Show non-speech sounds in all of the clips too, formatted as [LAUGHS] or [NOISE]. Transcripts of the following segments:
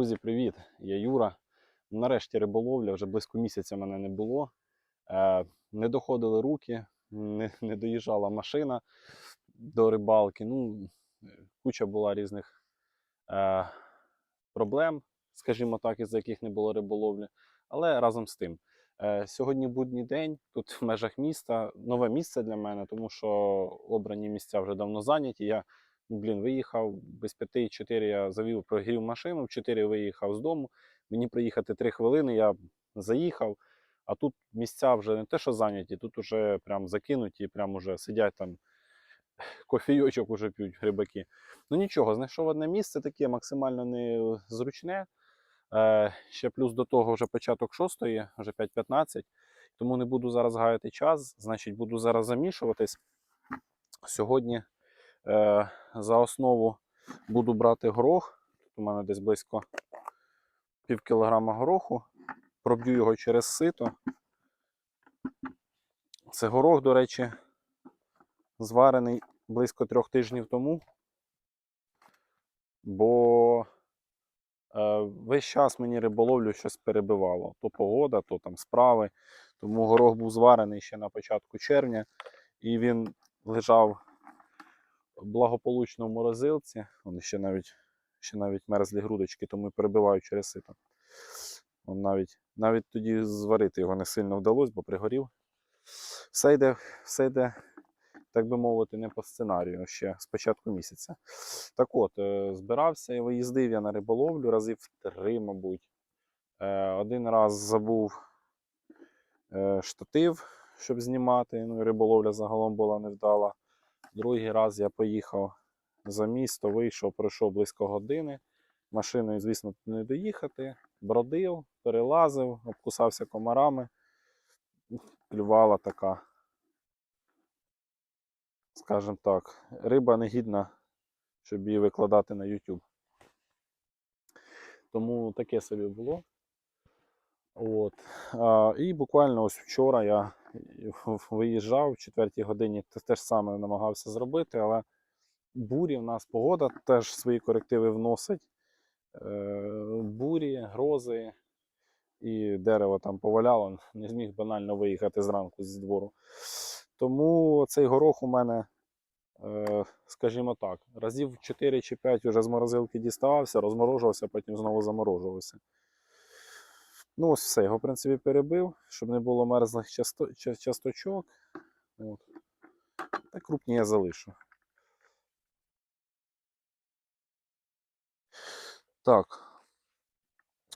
Друзі, привіт! Я Юра. Нарешті риболовля, вже близько місяця мене не було. Е, не доходили руки, не, не доїжджала машина до рибалки. Ну, куча була різних е, проблем, скажімо так, із-за яких не було риболовлі. Але разом з тим, е, сьогодні будній день, тут в межах міста, нове місце для мене, тому що обрані місця вже давно зайняті. Я блін, виїхав без п'яти, чотири я завів, прогрів машину, в чотири виїхав з дому. Мені приїхати три хвилини, я заїхав, а тут місця вже не те, що зайняті, тут вже прям закинуті, прям уже сидять там, [LAUGHS] кофійочок уже п'ють рибаки. Ну нічого, знайшов одне місце таке максимально незручне. Е, ще плюс до того вже початок шостої, вже 5.15, тому не буду зараз гаяти час, значить буду зараз замішуватись. Сьогодні за основу буду брати горох. Тут у мене десь близько пів кілограма гороху. Проб'ю його через сито. Це горох, до речі, зварений близько трьох тижнів тому. Бо е, весь час мені риболовлю щось перебивало. То погода, то там справи. Тому горох був зварений ще на початку червня, і він лежав благополучно в морозилці. Вони ще навіть ще навіть мерзлі грудочки, тому і перебиваю через сито. Он навіть, навіть тоді зварити його не сильно вдалося, бо пригорів. Все йде, все йде, так би мовити, не по сценарію ще з початку місяця. Так от, е, збирався і виїздив я на риболовлю разів три, мабуть. Е, Один раз забув е, штатив, щоб знімати. Ну, і риболовля загалом була невдала. Другий раз я поїхав за місто, вийшов, пройшов близько години. Машиною, звісно, не доїхати. Бродив, перелазив, обкусався комарами. Клювала така, скажімо так, риба негідна, щоб її викладати на YouTube. Тому таке собі було. От. А, і буквально ось вчора я виїжджав в четвертій годині, те теж саме намагався зробити, але бурі в нас погода теж свої корективи вносить. Е, бурі, грози і дерево там поваляло, не зміг банально виїхати зранку зі двору. Тому цей горох у мене, е, скажімо так, разів 4 чи 5 вже з морозилки діставався, розморожувався, потім знову заморожувався. Ну, ось все, його, в принципі, перебив, щоб не було мерзлих часто... ча- часточок. От. Та крупні я залишу. Так.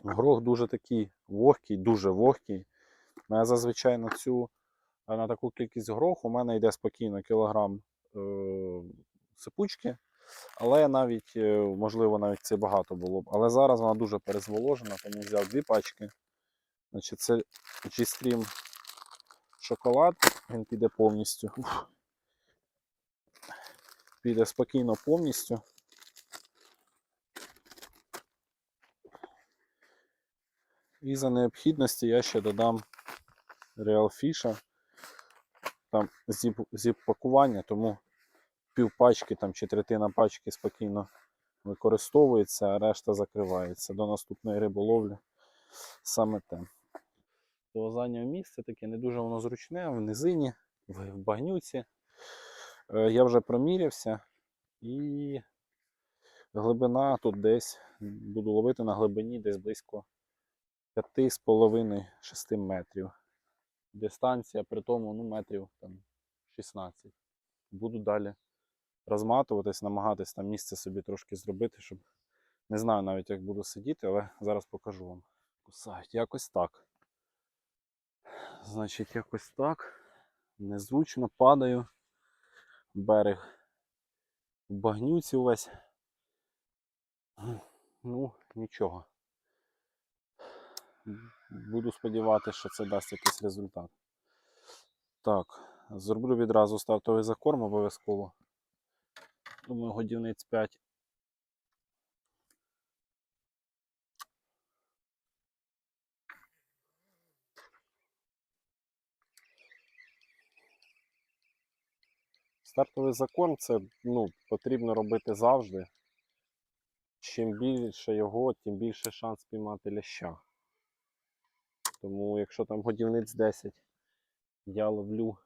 Горох дуже такий вогкий, дуже вогкий. Я зазвичай на цю, на таку кількість гороху у мене йде спокійно кілограм е- сипучки. Але навіть, е, можливо, навіть це багато було б. Але зараз вона дуже перезволожена, тому взяв дві пачки. Значить, це G-Stream шоколад, він піде повністю. Піде спокійно повністю. І за необхідності я ще додам Real Fish. Там зіп, зіп тому пів пачки там, чи третина пачки спокійно використовується, а решта закривається до наступної риболовлі. Саме те. То зайняв місце таке не дуже воно зручне, в низині, в в багнюці. Е, Я вже промірявся і глибина тут десь буду ловити на глибині десь близько 5,5-6 метрів. Дистанція при тому ну, метрів там, 16. Буду далі розматуватись, намагатись там місце собі трошки зробити, щоб не знаю навіть, як буду сидіти, але зараз покажу вам. Кусають якось так. Значить, якось так. Незручно падаю. Берег в багнюці увесь. Ну, нічого. Буду сподіватися, що це дасть якийсь результат. Так, зроблю відразу стартовий закорм обов'язково. Думаю, годівниць 5. Стартовий закорм це ну, потрібно робити завжди. чим більше його, тим більше шанс спіймати ляща. Тому якщо там годівниць 10, я ловлю,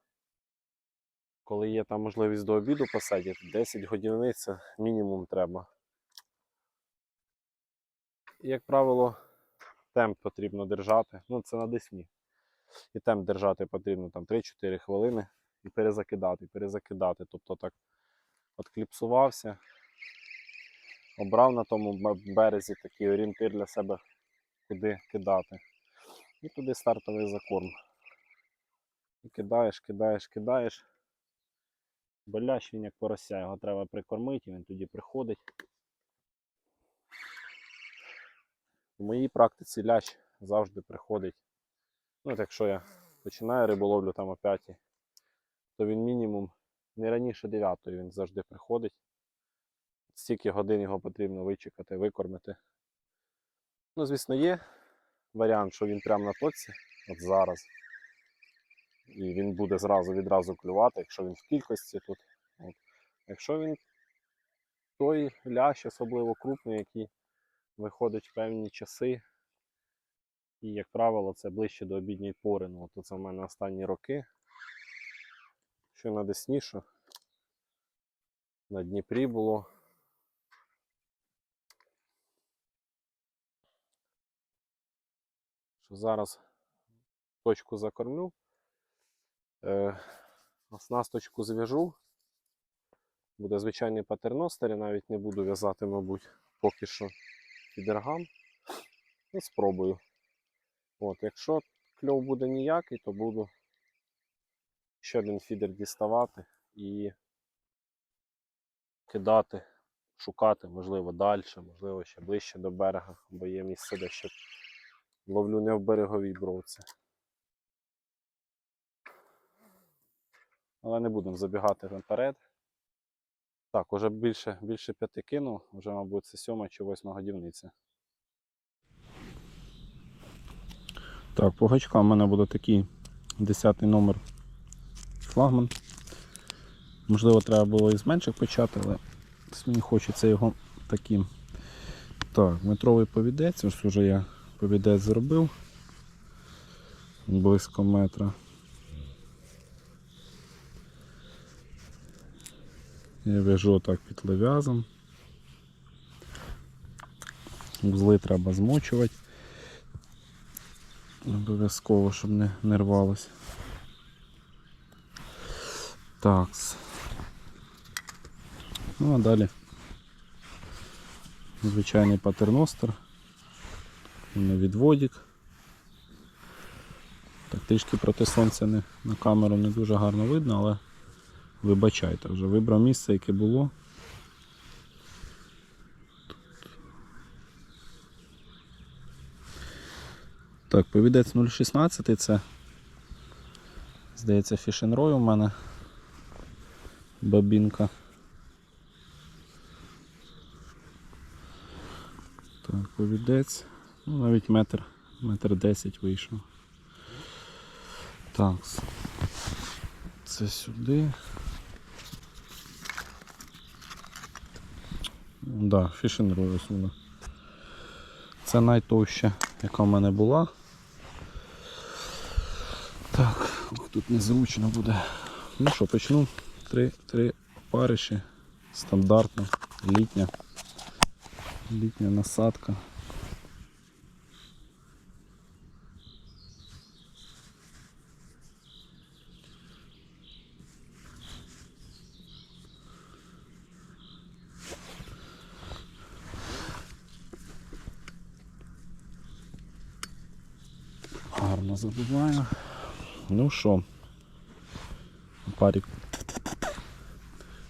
коли є там можливість до обіду посадити, 10 годівниць це мінімум треба. Як правило, темп потрібно держати. Ну, це на десні. І темп держати потрібно там 3-4 хвилини і перезакидати, перезакидати. Тобто так от кліпсувався, обрав на тому березі такий орієнтир для себе, куди кидати. І туди стартовий закорм. І кидаєш, кидаєш, кидаєш. Болящ він як порося, його треба прикормити, він тоді приходить. В моїй практиці лящ завжди приходить. Ну, от якщо я починаю риболовлю там о 5, то він мінімум не раніше 9 він завжди приходить. Стільки годин його потрібно вичекати, викормити. Ну, звісно, є варіант, що він прямо на точці, от зараз. І він буде зразу відразу клювати, якщо він в кількості тут. От. Якщо він той лящ, особливо крупний, який виходить в певні часи, і, як правило, це ближче до обідньої пори. Ну, от це в мене останні роки. Що на Десні, на Дніпрі було. Що зараз точку закормлю. Е, оснасточку зв'яжу. Буде звичайний патерностер, я навіть не буду в'язати, мабуть, поки що фідергам. Ну, спробую. От, якщо кльов буде ніякий, то буду ще один фідер діставати і кидати, шукати, можливо, далі, можливо, ще ближче до берега, бо є місце, де ще ловлю не в береговій бровці. Але не будемо забігати наперед. Так, уже більше, більше п'яти кинув, вже, мабуть, це сьома чи восьма годівниця. Так, по гачкам у мене буде такий 10 номер флагман. Можливо, треба було із менших почати, але мені хочеться його таким. Так, метровий повідець, ось вже я повідець зробив близько метра. Я в'яжу так під лев'язом. Вузли треба змочувати. Обов'язково, щоб не, не рвалося. Так. Ну а далі звичайний патерностер. Відводік. Так, трішки проти сонця не, на камеру не дуже гарно видно, але вибачайте, вже вибрав місце, яке було. Так, повідець 0,16 це, здається, фішенрой у мене. Бабінка. Так, повідець. Ну, навіть метр, метр десять вийшов. Так. Це сюди. Да, фішенрой ось вона. Це найтовща, яка в мене була. Так, ох, тут незручно буде. Ну що, почну. Три, три париші. Стандартно, літня. Літня насадка. Гарно забиваю. Ну що, парік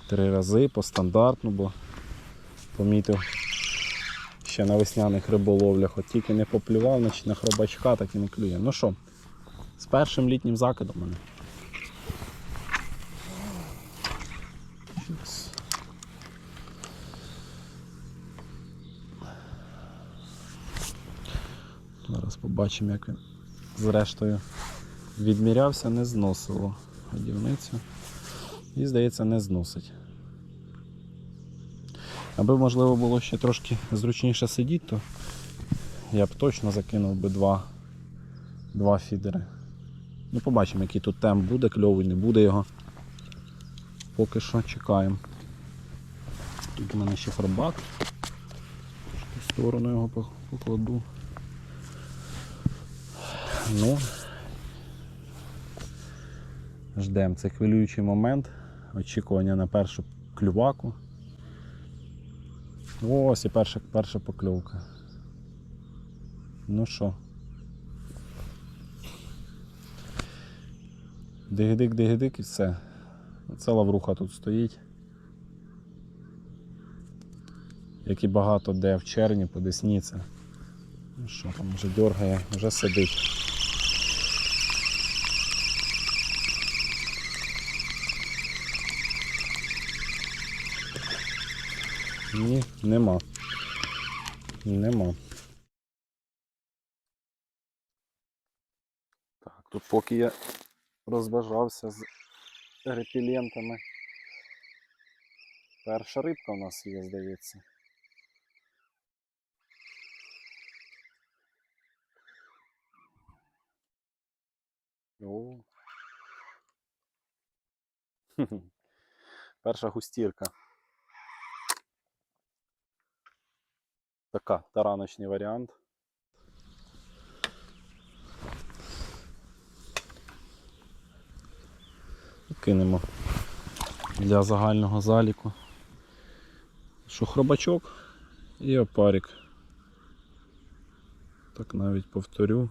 три рази по стандартну, бо помітив ще на весняних риболовлях, от тільки не поплював, значить на хробачка, так і не клює. Ну що, з першим літнім закидом мене. Зараз побачимо, як він зрештою відмірявся, не зносило годівницю. І, здається, не зносить. Аби можливо було ще трошки зручніше сидіти, то я б точно закинув би два, два фідери. Ну, побачимо, який тут темп буде, кльовий, не буде його. Поки що чекаємо. Тут у мене ще фарбак. В сторону його покладу. Ну, ждемо. Це хвилюючий момент. Очікування на першу клюваку. Ось і перша, перша покльовка. Ну що? Дигидик, дигидик і все. Це лавруха тут стоїть. Як і багато де в червні по Десниці. Ну що там, вже дергає, вже сидить. Ні, нема. Нема. Так, тут поки я розважався з репелентами. Перша рибка у нас є, здається. О. [LAUGHS] Перша густірка. Така тараночний варіант. Кинемо для загального заліку. шухробачок і опарик. Так навіть повторю.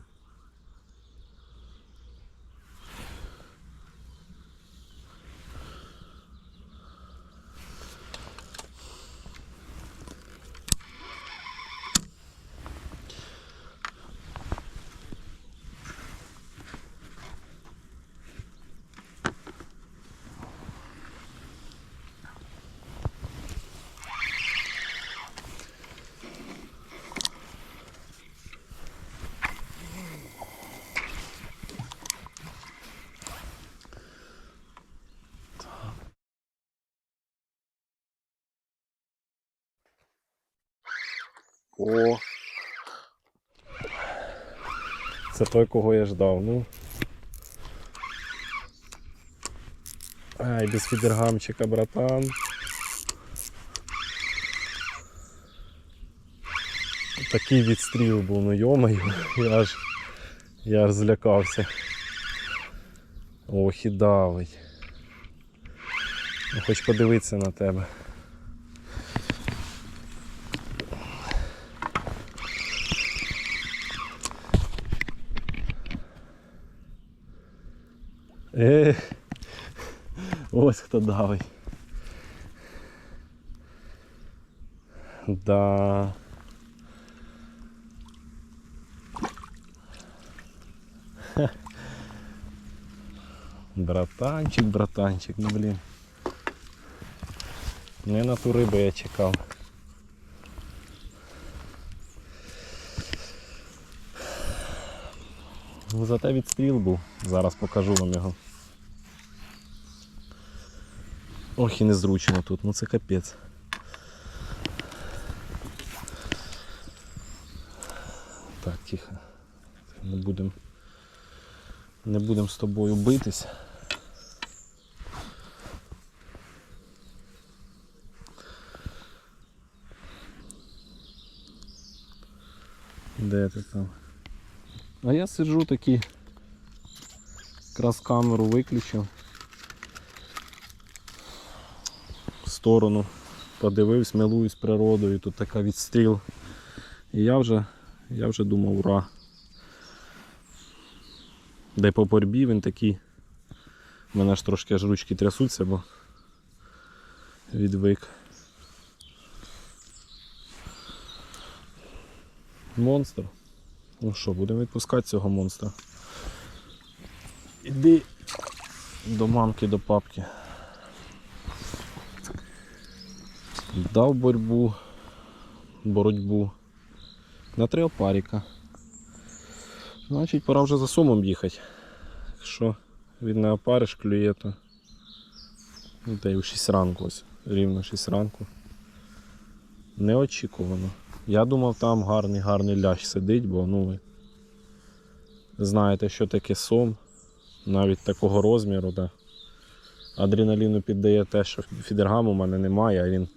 О! Це той, кого я ждав. Ну. Ай, без фідергамчика, братан. Такий відстріл був, ну йомаю, [LAUGHS] я аж, я аж злякався. Ох і давить. Ну, Хоч подивитися на тебе. Е, ось хто давить. Да. Братанчик, братанчик, ну блін. Не на ту рибу я чекав. Ну, Зате відстріл був. Зараз покажу вам його. Ох і незручно тут, ну це капець. Так, тихо. Не будемо не будемо з тобою битись. Де ти там? А я сиджу такий, якраз камеру виключив. Сторону подивився, милуюсь природою, тут така відстріл. І я вже, я вже думав, ура. Де по борьбі він такий. У мене ж трошки аж ручки трясуться, бо відвик. Монстр. Ну що, будемо відпускати цього монстра. Іди до мамки, до папки. Дав боротьбу, боротьбу на три опаріка. Значить, пора вже за сумом їхати. Якщо він не опариш клює, то у 6 ранку ось, рівно 6 ранку. Неочікувано. Я думав, там гарний гарний лящ сидить, бо ну ви знаєте, що таке сом, навіть такого розміру, да. Адреналіну піддає те, що фідергаму у мене немає, а він.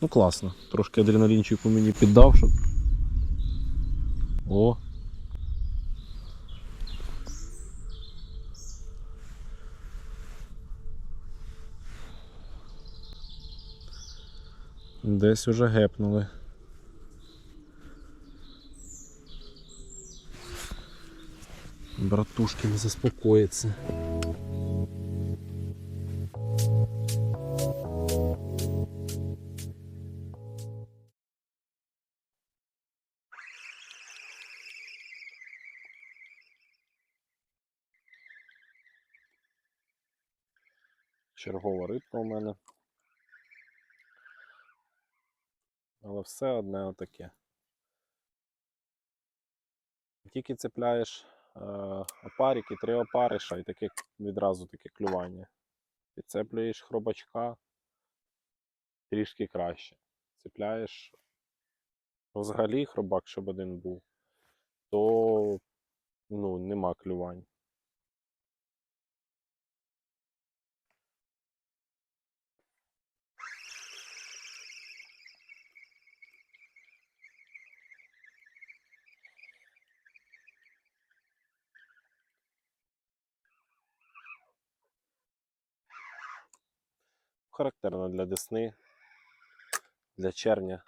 Ну класно. Трошки адреналінчику мені піддав, щоб. О! Десь уже гепнули. Братушки не заспокоїться. Чергова рибка у мене. Але все одне отаке. Тільки цепляєш е, опарики, три опариша і таке відразу таке клювання. Підцеплюєш хробачка трішки краще. Цепляєш взагалі хробак, щоб один був, то ну, нема клювань. Характерно для десни, для червня,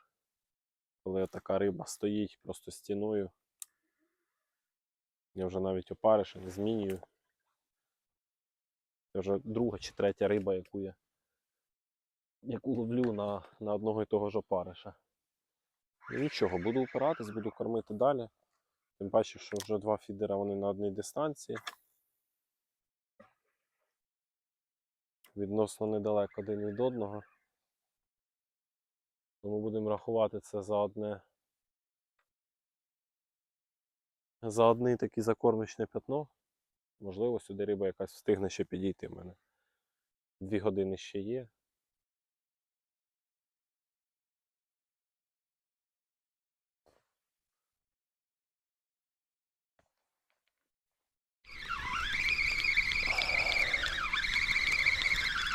коли така риба стоїть просто стіною. Я вже навіть опариша не змінюю. Це вже друга чи третя риба, яку я яку ловлю на, на одного і того ж опариша. Ну, нічого, буду опиратись, буду кормити далі. Тим паче, що вже два фідера вони на одній дистанції. Відносно недалеко один від одного. Тому будемо рахувати це за одне. За одне таке закормичне пятно. Можливо, сюди риба якась встигне ще підійти в мене. Дві години ще є.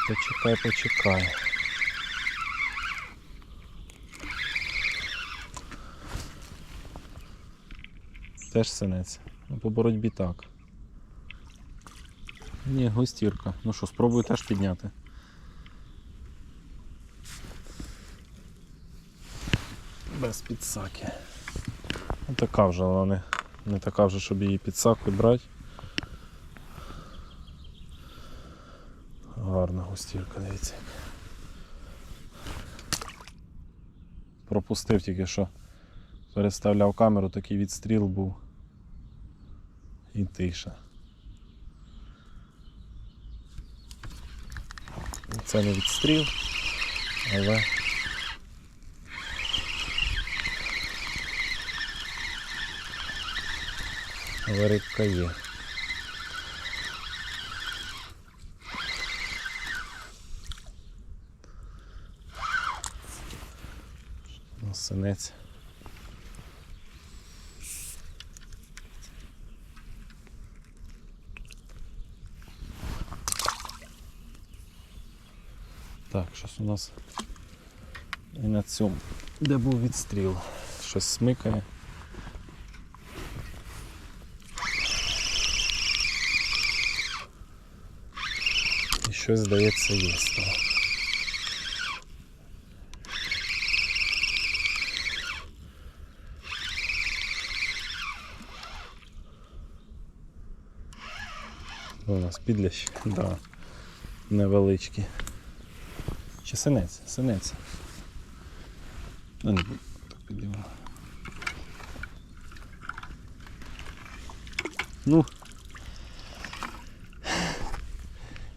Почекай, почекай. Теж синець. Ну, по боротьбі так. Ні, густірка. Ну що, спробую теж підняти. Без підсаки. Ну, така вже, вона не, не така вже, щоб її підсаку брати. Гарна густірка, дивіться. Пропустив тільки що. Переставляв камеру, такий відстріл був. І тиша. Це не відстріл, але. Але рибка є. Синець. Так, щось у нас і на цьому, де був відстріл, щось смикає. І щось, здається, є У нас підлящ, да. Невеличкі. Чи синець? Синець. Ну. Ну.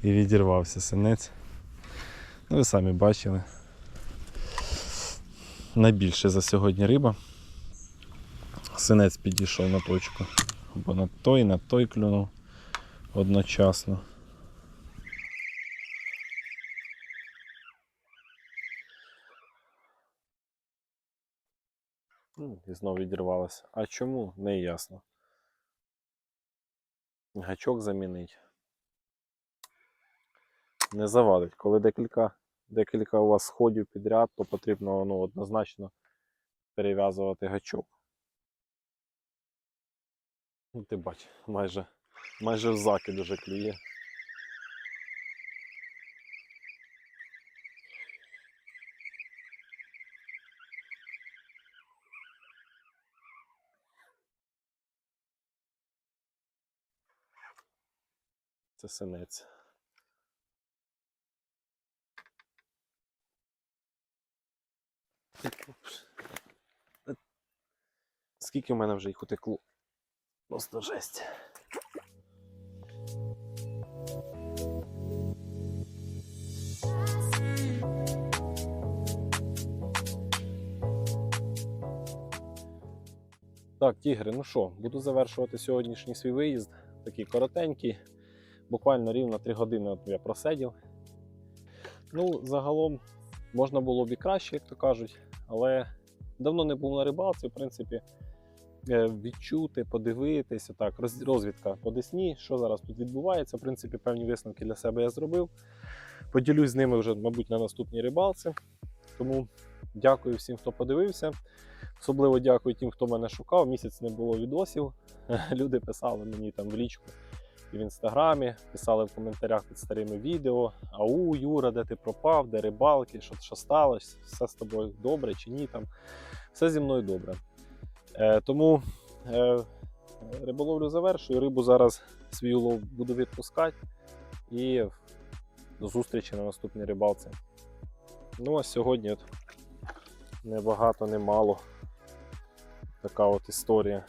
І відірвався синець. Ну, ви самі бачили. Найбільше за сьогодні риба. Синець підійшов на точку. Бо на той, на той клюнув одночасно. І знову відірвалася. А чому? Не ясно. Гачок замінить. Не завадить. Коли декілька, декілька у вас сходів підряд, то потрібно ну, однозначно перев'язувати гачок. Ну, ти бач, майже, майже в закид уже клює. Це синець. Скільки в мене вже їх утекло? Просто жесть. Так, тігри, ну що, буду завершувати сьогоднішній свій виїзд. Такий коротенький. Буквально рівно 3 години я просидів. Ну, загалом можна було б і краще, як то кажуть, але давно не був на рибалці, в принципі, е, відчути, подивитися, так, розвідка по Десні, що зараз тут відбувається. В принципі, певні висновки для себе я зробив. Поділюсь з ними вже, мабуть, на наступній рибалці. Тому дякую всім, хто подивився. Особливо дякую тим, хто мене шукав. Місяць не було відосів. [LAUGHS] Люди писали мені там в лічку і в інстаграмі, писали в коментарях під старими відео. Ау, Юра, де ти пропав, де рибалки, що, що сталося, все з тобою добре чи ні. Там. Все зі мною добре. Е, тому е, риболовлю завершую. Рибу зараз свій улов буду відпускати. І до зустрічі на наступній рибалці. Ну, а сьогодні от не багато, не мало. Така от історія.